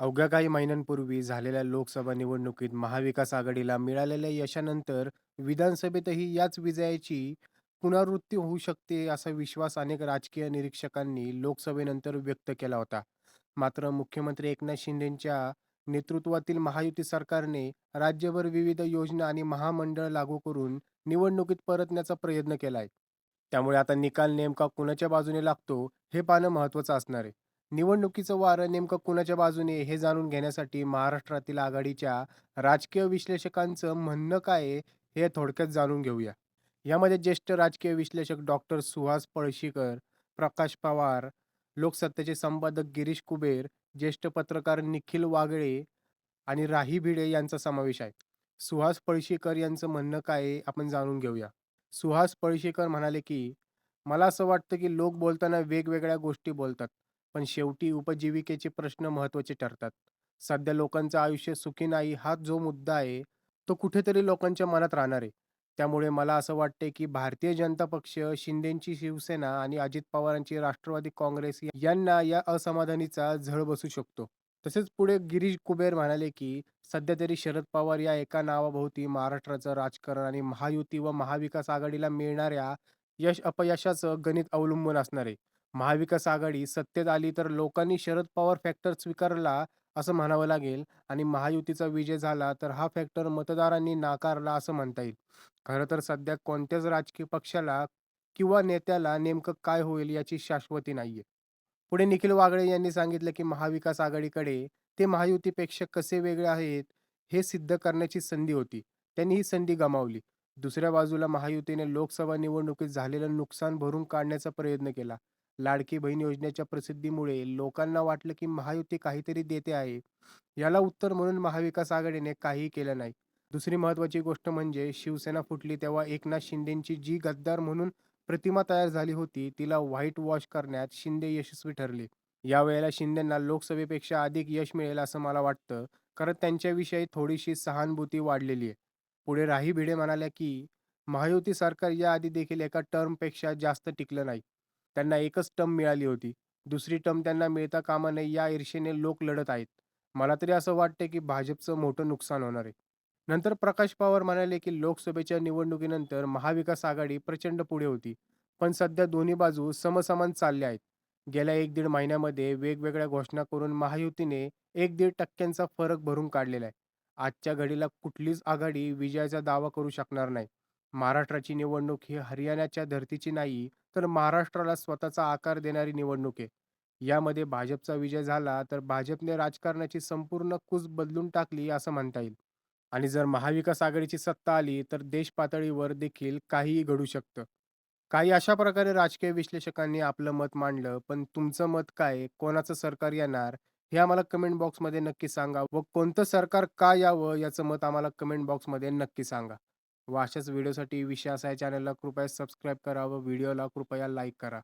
अवघ्या काही महिन्यांपूर्वी झालेल्या लोकसभा निवडणुकीत महाविकास आघाडीला मिळालेल्या यशानंतर विधानसभेतही याच विजयाची पुनरावृत्ती होऊ शकते असा विश्वास अनेक राजकीय निरीक्षकांनी लोकसभेनंतर व्यक्त केला होता. मात्र मुख्यमंत्री एकनाथ शिंदेच्या नेतृत्वातील महायुती सरकारने राज्यभर विविध योजना आणि महामंडळ लागू करून निवडणुकीत परतण्याचा प्रयत्न केला आहे. त्यामुळे आता निकाल नेमका कुणाच्या बाजूने लागतो हे पाहणं महत्त्वाचं असणार आहे. निवडणुकीचं वारं नेमकं कुणाच्या बाजूने हे जाणून घेण्यासाठी महाराष्ट्रातील आघाडीच्या राजकीय विश्लेषकांचं म्हणणं काय आहे, हे थोडक्यात जाणून घेऊया. यामध्ये ज्येष्ठ राजकीय विश्लेषक डॉक्टर सुहास पळशीकर, प्रकाश पवार, लोकसत्तेचे संपादक गिरीश कुबेर, ज्येष्ठ पत्रकार निखिल वागळे आणि राही भिडे यांचा समावेश आहे. सुहास पळशीकर यांचं म्हणणं काय आपण जाणून घेऊया. सुहास पळशीकर म्हणाले की, मला असं वाटतं की लोक बोलताना वेगवेगळ्या गोष्टी बोलतात, पण शेवटी उपजीविकेचे प्रश्न महत्त्वाचे ठरतात. सध्या लोकांचं आयुष्य सुखी नाही हा जो मुद्दा आहे, तो कुठेतरी लोकांच्या मनात राहणार आहे. त्यामुळे मला असं वाटतंय की भारतीय जनता पक्ष, शिंदेची शिवसेना आणि अजित पवारांची राष्ट्रवादी काँग्रेस यांना या असमाधानीचा झळ बसू शकतो. तसेच पुढे गिरीश कुबेर म्हणाले की, सध्या तरी शरद पवार या एका नावाभोवती महाराष्ट्राचं राजकारण आणि महायुती व महाविकास आघाडीला मिळणाऱ्या यश अपयशाचं गणित अवलंबून असणार आहे. महाविकास आघाडी सत्तेत आली तर लोकांनी शरद पवार फॅक्टर स्वीकारला असं म्हणावं लागेल आणि महायुतीचा विजय झाला तर हा फॅक्टर मतदारांनी नाकारला असं म्हणता येईल. खरं तर सध्या कोणत्याच राजकीय पक्षाला किंवा नेत्याला नेमकं काय होईल याची शाश्वती नाहीये. पुढे निखिल वागळे यांनी सांगितलं की महाविकास आघाडीकडे ते महायुतीपेक्षा कसे वेगळे आहेत हे सिद्ध करण्याची संधी होती. त्यांनी ही संधी गमावली. दुसऱ्या बाजूला महायुतीने लोकसभा निवडणुकीत झालेलं नुकसान भरून काढण्याचा प्रयत्न केला. लाडकी बहीण योजनेच्या प्रसिद्धीमुळे लोकांना वाटलं की महायुती काहीतरी देते आहे. याला उत्तर म्हणून महाविकास आघाडीने काहीही केलं नाही. दुसरी महत्त्वाची गोष्ट म्हणजे शिवसेना फुटली तेव्हा एकनाथ शिंदेंची जी गद्दार म्हणून प्रतिमा तयार झाली होती, तिला व्हाईट वॉश करण्यात शिंदे यशस्वी ठरले. यावेळेला शिंदेंना लोकसभेपेक्षा अधिक यश मिळेल असं मला वाटतं, कारण त्यांच्याविषयी थोडीशी सहानुभूती वाढलेली आहे. पुढे राही भिडे म्हणाल्या की, महायुती सरकार याआधी देखील एका टर्मपेक्षा जास्त टिकलं नाही. त्यांना एकच टर्म मिळाली होती. दुसरी टर्म त्यांना मिळता कामा नये या ईर्षेने लोक लढत आहेत. मला तरी असं वाटतं की भाजपचं मोठं नुकसान होणार आहे. नंतर प्रकाश पवार म्हणाले की लोकसभेच्या निवडणुकीनंतर महाविकास आघाडी प्रचंड पुढे होती. पण सध्या दोन्ही बाजू समसमान चालल्या आहेत. गेल्या एक दीड महिन्यामध्ये वेगवेगळ्या घोषणा करून महायुतीने एक दीड टक्क्यांचा फरक भरून काढलेला आहे. आजच्या घडीला कुठलीच आघाडी विजयाचा दावा करू शकणार नाही. महाराष्ट्राची निवडणूक ही हरियाणाच्या धर्तीची नाही, तर महाराष्ट्राला स्वतःचा आकार देणारी निवडणूक आहे. यामध्ये भाजपचा विजय झाला तर भाजपने राजकारणाची संपूर्ण कूच बदलून टाकली असं म्हणता येईल. आणि जर महाविकास आघाडीची सत्ता आली तर देश पातळीवर देखील काहीही घडू शकतं. काही अशा प्रकारे राजकीय विश्लेषकांनी आपलं मत मांडलं. पण तुमचं मत काय आहे? कोणाचं सरकार येणार? हे आम्हाला कमेंट बॉक्समध्ये नक्की सांगा व कोणतं सरकार का यावं याचं मत आम्हाला कमेंट बॉक्समध्ये नक्की सांगा. व अशाच व्हिडिओसाठी विषय असा या चॅनलला कृपया सबस्क्राईब करा व व्हिडिओला कृपया लाईक करा.